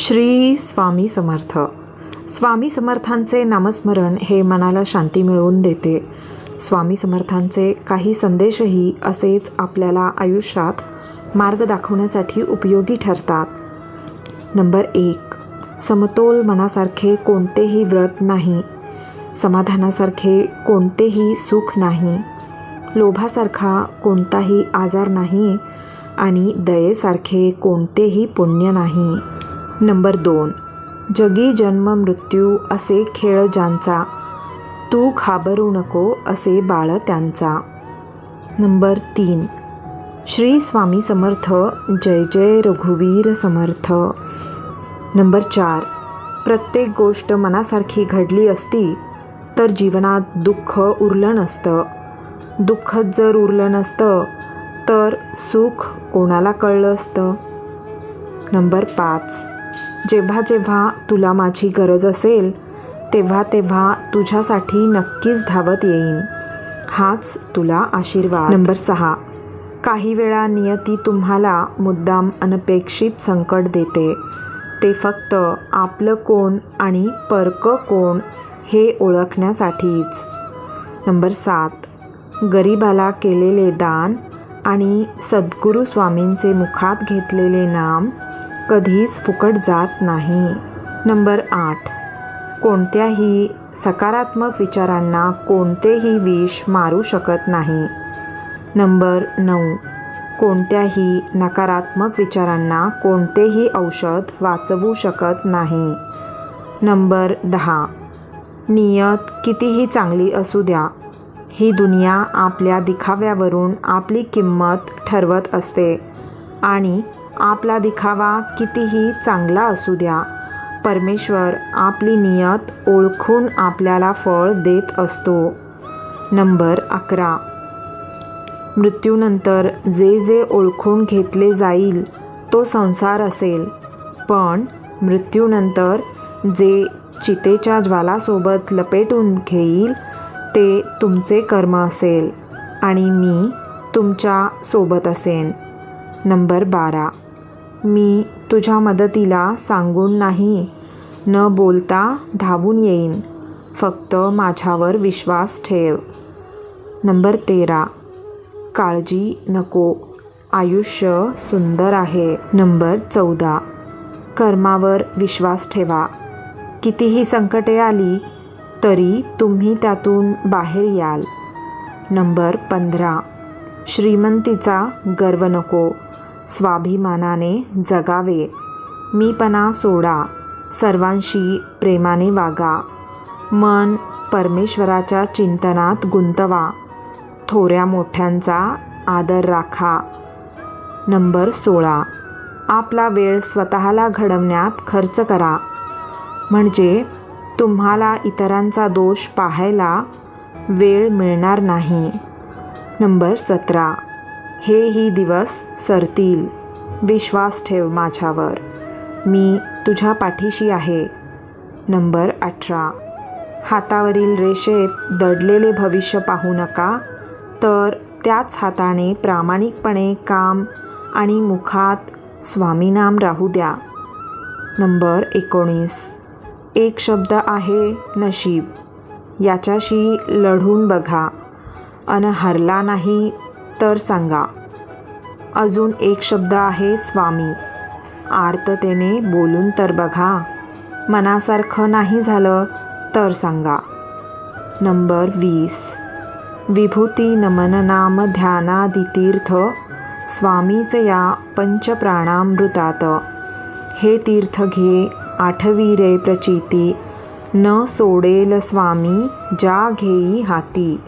श्री स्वामी समर्थ. स्वामी समर्थांचे नामस्मरण हे मनाला शांती मिळवून देते. स्वामी समर्थांचे काही संदेशही असेच आपल्याला आयुष्यात मार्ग दाखवण्यासाठी उपयोगी ठरतात. नंबर एक समतोल मनासारखे कोणतेही व्रत नाही. समाधानासारखे कोणतेही सुख नाही. लोभासारखा कोणताही आजार नाही. आणि दयेसारखे कोणतेही पुण्य नाही. नंबर दोन. जगी जन्म मृत्यू असे खेळ ज्यांचा. तू घाबरू नको असे बाळ त्यांचा. नंबर तीन. श्री स्वामी समर्थ जय जय रघुवीर समर्थ. नंबर चार. प्रत्येक गोष्ट मनासारखी घडली असती तर जीवनात दुःख उरलं नसतं. दुःखच जर उरलं नसतं तर सुख कोणाला कळलं असतं? नंबर पाच. जेव्हा जेव्हा तुला माझी गरज असेल तेव्हा तेव्हा तुझ्यासाठी नक्कीच धावत येईन. हाच तुला आशीर्वाद. नंबर सहा. काही वेळा नियती तुम्हाला मुद्दाम अनपेक्षित संकट देते. ते फक्त आपलं कोण आणि परकं कोण हे ओळखण्यासाठीच. नंबर सात. गरिबाला केलेले दान आणि सद्गुरू स्वामींचे मुखात घेतलेले नाम कधीच फुकट जात नाही. नंबर आठ. कोणत्याही सकारात्मक विचारांना कोणतेही विष मारू शकत नाही. नंबर नऊ. कोणत्याही नकारात्मक विचारांना कोणतेही औषध वाचवू शकत नाही. नंबर दहा. नियत कितीही चांगली असू द्या ही दुनिया आपल्या दिखाव्यावरून आपली किंमत ठरवत असते. आणि आपला दिखावा कितीही चांगला असू द्या परमेश्वर आपली नियत ओळखून आपल्याला फळ देत असतो. नंबर अकरा. मृत्यूनंतर जे जे ओळखून घेतले जाईल तो संसार असेल. पण मृत्यूनंतर जे चितेच्या ज्वालासोबत लपेटून घेईल ते तुमचे कर्म असेल आणि मी तुमच्यासोबत असेन. नंबर बारा. मी तुझ्या मदतीला सांगून नाही न बोलता धावून येईन. फक्त माझ्यावर विश्वास ठेव. नंबर तेरा. काळजी नको. आयुष्य सुंदर आहे. नंबर चौदा. कर्मावर विश्वास ठेवा. कितीही संकटे आली तरी तुम्ही त्यातून बाहेर याल. नंबर पंधरा. श्रीमंतीचा गर्व नको. स्वाभिमानाने जगावे. मीपणा सोडा. सर्वांशी प्रेमाने वागा. मन परमेश्वराच्या चिंतनात गुंतवा. थोऱ्या मोठ्यांचा आदर राखा. नंबर सोळा. आपला वेळ स्वतःला घडवण्यात खर्च करा. म्हणजे तुम्हाला इतरांचा दोष पाहायला वेळ मिळणार नाही. नंबर सतरा. हे ही दिवस सरतील. विश्वास ठेव माझ्यावर. मी तुझ्या पाठीशी आहे. नंबर अठरा. हातावरील रेषेत दडलेले भविष्य पाहू नका तर त्याच हाताने प्रामाणिकपणे काम आणि मुखात स्वामीनाम राहू द्या. नंबर एकोणीस. एक शब्द आहे नशीब. याच्याशी लढून बघा. अन हरला नाही तर सांगा. अजून एक शब्द आहे स्वामी. आर्ततेने बोलून तर बघा. मनासारखं नाही झालं तर सांगा. नंबर वीस. विभूती नमन नाम ध्यानादितीर्थ स्वामीच या पंचप्राणामृतात. हे तीर्थ घे आठवी रे प्रचिती. न सोडेल स्वामी ज्या घेई हाती.